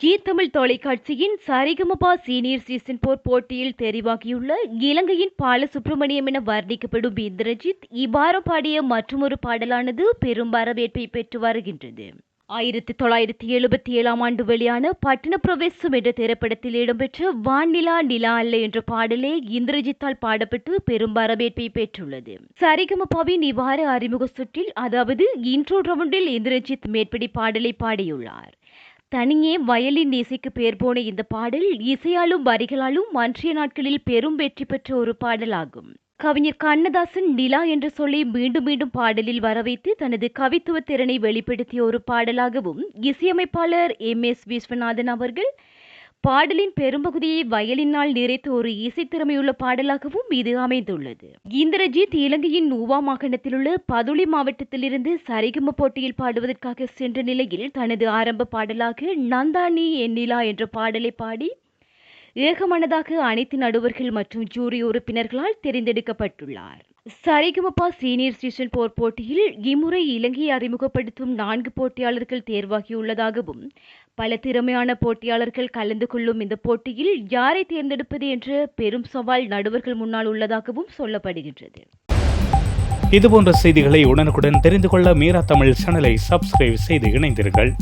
G Tamil தொலைக்காட்சியின் Sa Re Ga Ma Pa senior season four போட்டியில் தெரிவாகியுள்ள இலங்கையின் பாலசுப்ரமணியம் என வர்ணிக்கப்படும் இந்திரஜித் இவ்வாரம் பாடிய மற்றொரு பாடலானது பெரும் வரவேற்பை பெற்று வருகின்றது. ஆயிரத்தி தொள்ளாயிரத்தி எழுபத்தி ஏழாம் ஆண்டு வெளியான பட்டின பிரவேசம் என்ற திரைப்படத்தில் இடம்பெற்ற வானிலா நிலா அல்ல என்ற பாடலே இந்திரஜித்தால் பாடப்பட்டு பெரும் வரவேற்பை பெற்றுள்ளது. சரிகமபாவின் இவ்வாறு அறிமுக சுற்றில் அதாவது இன்ட்ரோ ரவுண்டில் இந்திரஜித் மேற்படி பாடலை பாடியுள்ளார். தனியே வயலின் இசைக்கு பேர் போன இந்த பாடல் இசையாலும் வரிகளாலும் அன்றைய நாட்களில் பெரும் வெற்றி பெற்ற ஒரு பாடலாகும். கவிஞர் கண்ணதாசன் நிலா என்ற சொல்லை மீண்டும் மீண்டும் பாடலில் வரவைத்து தனது கவித்துவ திறனை வெளிப்படுத்திய ஒரு பாடலாகவும் இசையமைப்பாளர் எம் எஸ் விஸ்வநாதன் அவர்கள் பாடலின் பெரும்பகுதியை வயலினால் நிறைத்த ஒரு இசைத்திறமையுள்ள பாடலாகவும் இது அமைந்துள்ளது. இந்திரஜித் இலங்கையின் நூவா மாகாணத்தில் உள்ள பதுளி மாவட்டத்திலிருந்து சரிகம போட்டியில் பாடுவதற்காக சென்ற நிலையில் தனது ஆரம்ப பாடலாக நந்தானி எண்ணிலா என்ற பாடலை பாடி ஏகமனதாக அனைத்து நடுவர்கள் மற்றும் ஜூரி உறுப்பினர்களால் தெரிந்தெடுக்கப்பட்டுள்ளார். சரிகமபா சீனியர் சீசன் போர் போட்டியில் இம்முறை இலங்கையை அறிமுகப்படுத்தும் நான்கு போட்டியாளர்கள் தேர்வாகியுள்ளதாகவும் பல திறமையான போட்டியாளர்கள் கலந்து கொள்ளும் இந்த போட்டியில் யாரை தேர்ந்தெடுப்பது என்ற பெரும் சவால் நடுவர்கள் முன்னால் உள்ளதாகவும் சொல்லப்படுகின்றது. இதுபோன்ற செய்திகளை உடனுக்குடன் தெரிந்து கொள்ள மீரா தமிழ் சேனலை சப்ஸ்கிரைப் செய்து இணைந்தீர்கள்